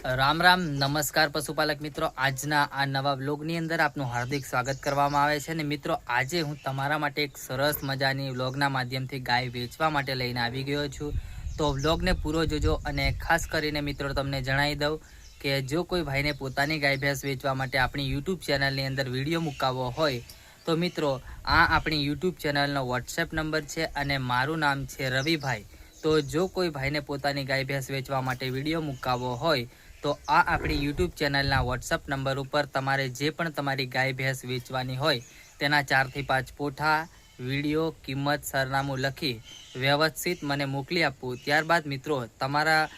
રામ રામ, નમસ્કાર પશુપાલક મિત્રો. આજના આ નવા વ્લોગની અંદર આપનું હાર્દિક સ્વાગત કરવામાં આવે છે. અને મિત્રો, આજે હું તમારા માટે એક સરસ મજાની વ્લોગના માધ્યમથી ગાય વેચવા માટે લઈને આવી ગયો છું. તો વ્લોગને પૂરો જોજો અને ખાસ કરીને મિત્રો, તમને જણાવી દઉં કે જો કોઈ ભાઈને પોતાની ગાય ભેંસ વેચવા માટે આપણી યુટ્યુબ ચેનલની અંદર વીડિયો મુકાવવો હોય, તો મિત્રો, આ આપણી યુટ્યુબ ચેનલનો વોટ્સએપ નંબર છે અને મારું નામ છે રવિભાઈ. તો જો કોઈ ભાઈને પોતાની ગાય ભેંસ વેચવા માટે વીડિયો મુકાવવો હોય તો આ આપણી યુટ્યુબ ચેનલના વોટ્સઅપ નંબર ઉપર તમારે જે પણ તમારી ગાય ભેંસ વેચવાની હોય, તેના ચારથી પાંચ પોઠા, વીડિયો, કિંમત, સરનામું લખી વ્યવસ્થિત મને મોકલી આપવું ત્યારબાદ મિત્રો, તમારા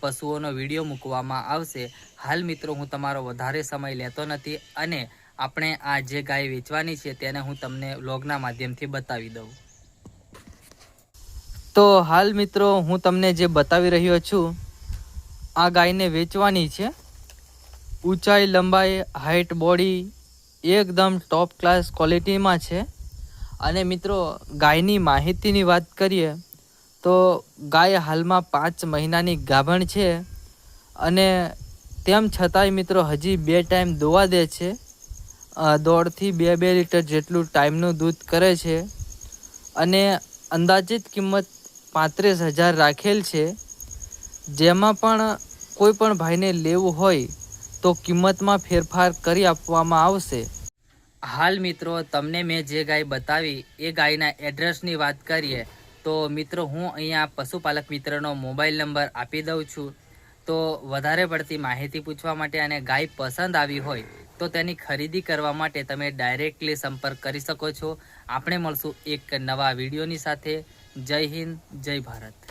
પશુઓનો વીડિયો મૂકવામાં આવશે. હાલ મિત્રો, હું તમારો વધારે સમય લેતો નથી અને આપણે આ જે ગાય વેચવાની છે, તેને હું તમને વ્લોગના માધ્યમથી બતાવી દઉં. તો હાલ મિત્રો, હું તમને જે બતાવી રહ્યો છું આ ગાયને વેચવાની છે. ઊંચાઈ, લંબાઈ હાઇટ બોડી એકદમ ટોપ ક્લાસ ક્વોલિટીમાં છે. અને મિત્રો, ગાયની માહિતીની વાત કરીએ, તો ગાય હાલમાં પાંચ મહિનાની ગાભણ છે. અને તેમ છતાંય મિત્રો, હજી બે ટાઈમ દોવા દે છે. દોઢથી બે બે લીટર જેટલું ટાઈમનું દૂધ કરે છે. અને અંદાજિત કિંમત પાંત્રીસ હજાર રાખેલ છે. જેમાં પણ કોઈ પણ ભાઈને લેવું હોય તો કિંમતમાં ફેરફાર કરી આપવામાં આવશે. હાલ મિત્રો, તમને મેં જે ગાય બતાવી, એ ગાયના એડ્રેસની વાત કરીએ, તો મિત્રો, હું અહીંયા પશુપાલક મિત્રનો મોબાઈલ નંબર આપી દઉં છું. તો વધારે પડતી માહિતી પૂછવા માટે અને ગાય પસંદ આવી હોય, તો તેની ખરીદી કરવા માટે તમે ડાયરેક્ટલી સંપર્ક કરી શકો છો. આપણે મળશું એક નવા વિડીયોની સાથે. જય હિન્દ, જય ભારત.